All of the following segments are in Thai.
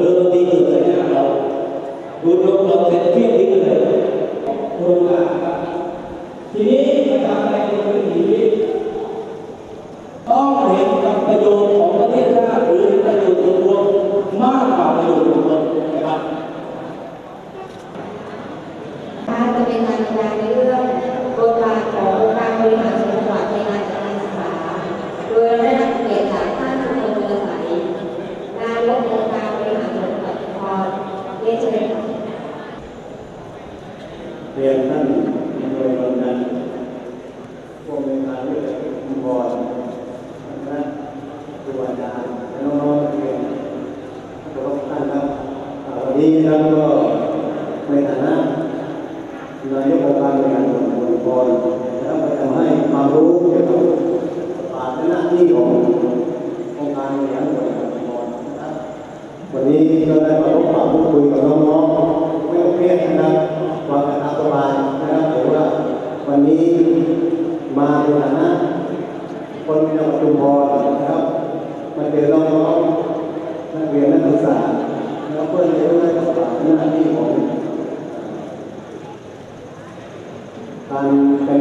เรือตีเกิดใส่หน้าเราดูดลมเราเสร็จเพี้ยงทิ้งเลยโดนมาทีนี้ถ้าทำอะไรเป็นชีวิตต้องเห็นกับประโยชน์ของประเทศชาติหรือประโยชน์ส่วนรวมมากกว่าประโยชน์ส่วนตนนะครับการจะเป็นการบรรยายในเรื่องบทบาทขององค์การบริหารส่วนจังหวัดในการจัดการศึกษา โดยได้รับเกียรติจากท่านสุพลเจริญใสนายกองค์การบริหารส่วนจังหวัดชุมพรเรียนเชิญค่ะ เรียนท่านนายกำนันผู้อำนวการวิทยาชุมพรคณะครูอาจารย์และน้องๆเรียนทุกท่านครับวันนี้นะครับก็ในฐานะนายกองค์การบริหารส่วนจังหวัดชุมพรนะครับก็จะมาให้ความรู้เกี่ยวกับบทบาทและหน้าที่ขององค์การบริหารส่วนจังหวัดชุมพรนะครับวันนี้ก็ได้มาพบปะพูดคุยกับน้องๆไม่ต้องเครียดนะครับวางกระทสบายนะครับถือว่าวันนี้มาในฐานะคนจังหวัด ชุมพรนะครับมาเจอน้องๆนักเรียนนักศึกษาแล้วเพื่อนจะได้รับบทหน้าที่ของการเป็น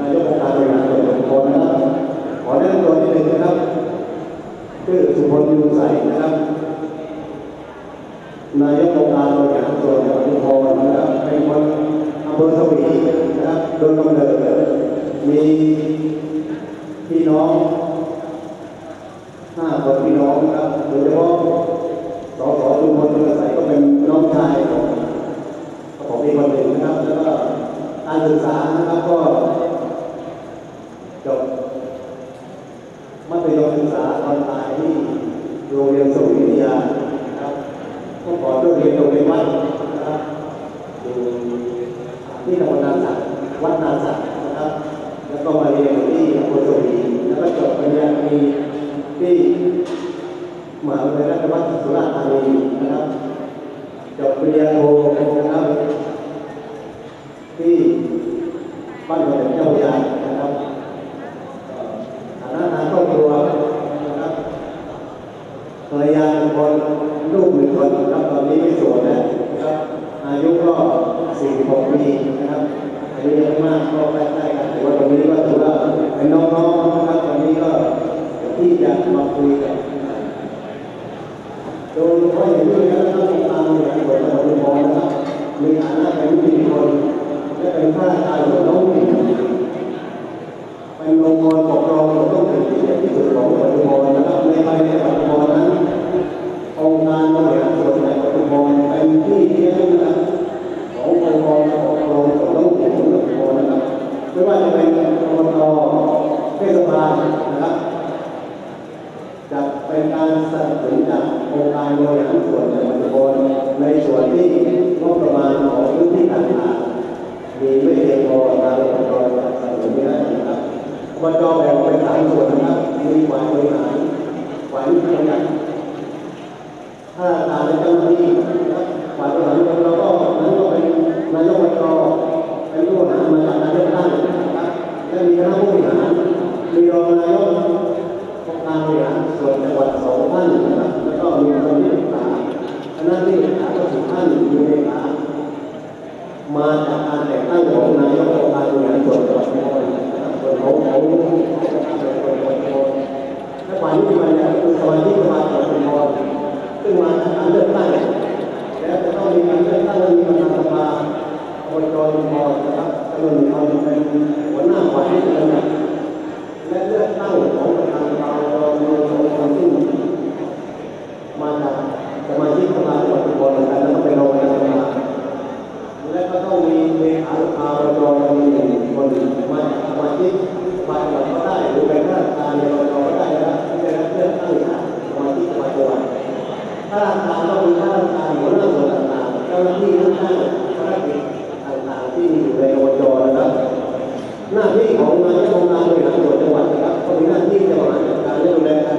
นายกองค์การบริหารส่วนจุมพรนะครับขอแนะนำตัวนิดหนึ่งนะครับชื่อสุพลยูใสนะครับนายกองค์การบริหารส่วนจังหวัดชุมพรนะครับเป็นคนอำเภอสวีนะครับโดยกำเนิดมีพี่น้อง ห้าคนพี่น้องนะครับโดยเฉพาะสสชุมพลเรือใสก็เป็นน้องชายของของคนหนึ่งนะครับ แล้วก็การศึกษานะครับก็จบมัธยมศึกษาตอนปลายที่โรงเรียนสุรวิทยานะครับเมื่อก่อนก็เรียนโรงเรียนวัดนะครับอยู่ที่ตำบลนาสักวัดนาสักนะครับ แล้วก็มาเรียนอยู่ที่อำเภอสวีแล้วก็จบปริญญาตรีที่ มหาวิทยาลัยราชภัฏสุราษฎร์ธานีนะครับจบปริญญาโทนะครับที่บ้านเกิดเจ้าพระยานะครับฐานะทางครอบครัวนะครับภรรยาเป็นคนลูกหนึ่งคนนะครับตอนนี้ไม่โสดแล้วนะครับอายุก็46ปีนะครับอายุยังไม่มากก็ใกล้ๆกันแต่ว่าตรงนี้ก็ถือว่าเป็นน้องๆนะครับตอนนี้ก็ที่จะมาคุยกันโดยเฉพาอย่างยิ่งแล้วท่านตามอย่างที่ผมได้บนะครับมีฐานะเป็นผู้มีคนและเป็นข้าราชการของน้องผู้หญิงเป็นองค์กรปกครองส่วนท้องถิ่นที่ใหญ่ที่สุดของปัจจุบันนะครับในภายในปัจจุบันนั้นองค์การบริหารส่วนในปัจจุบันเป็นที่เลี้ยงนะครับขององค์กรปกครองส่วนท้องถิ่นของปัจจุบันนะครับไม่ว่าจะเป็นอบตเทศบาลนะครับจะเป็นการสนับสนุนจากโครงการบริหารส่วนในปัจจุบลในส่วนที่งบประมาณของพื้นที่ต่างๆมีไม่เพียงพอตามองค์กรสนับสนุนได้นะครับมันก็แบ่งเป็นสามส่วนนะครับมีฝ่ายบริหารฝ่ายวิทยาถ้าตามในเจ้าหน้าที่ฝ่ายบริหารของเราก็นั้นก็เป็นนายกอบจเป็นผู้บริหารมาจากการเลือกตั้งนะครับและมีคณะผู้บริหาร มีรองนายกองค์การบริหารส่วนจังหวัดสองท่านนะครับแล้วก็มีคนที่ปรึกษาคณะที่ปรึกษาก็สิบท่านมีเลขา มาจากการ แต่งตั้งของนายกองค์การบริหารส่วนจังหวัดชุมพรนะครับส่วนของของและฝ่ายนิติบัญญัติก็คือสมาชิกสภาจังหวัดชุมพรซึ่งมาจากการเลือกตั้งและจะต้องมีการเลือกตั้งและมีประธานสภาอบจชุมพรนะครับจำนวนหนึ่งคนเป็นหัวหน้าฝ่ายนิติบัญญัติและเลือกตั้งของประธานสภาอบจชุมพรซึ่งมาจากสมาชิกสภาจังหวัดชุมพรแต่แล้วก็เป็นรองประธานสภา และก็ต้องมีเลขานุการรอมีหนึ่งคนมา จากสมาชิกสภาจังหวัดก็ได้หรือเป็นข้าราชการในรอก็ได้นะครับที่ได้รับเลือกตั้งจากสมาชิกสภาจังหวัดข้าราชการต้องมีข้าราชการหัวหน้าส่วนต่างๆเจ้าหน้าที่ทั้งนั้นภารกิจต่างๆที่อยู่ในอบจนะครับ หน้าที่ของนายกองค์การบริหารส่วนจังหวัดนะครับก็มีหน้าที่จะบริหารจัดการและดูแลการ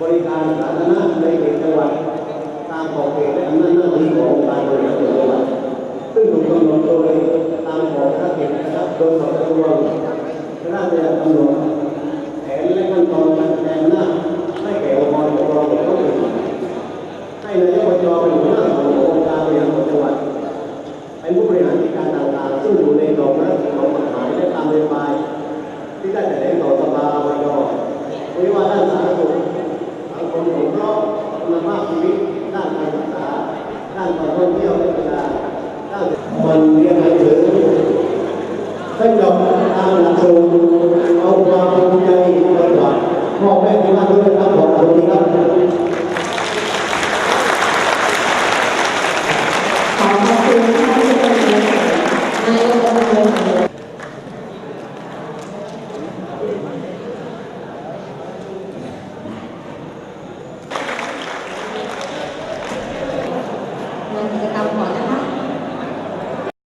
บริการสาธารณะในเขตจังหวัด อาณาโชเอาความภูมิใจปฏิบัติพ่อแม่ที่านด้วยนะครับ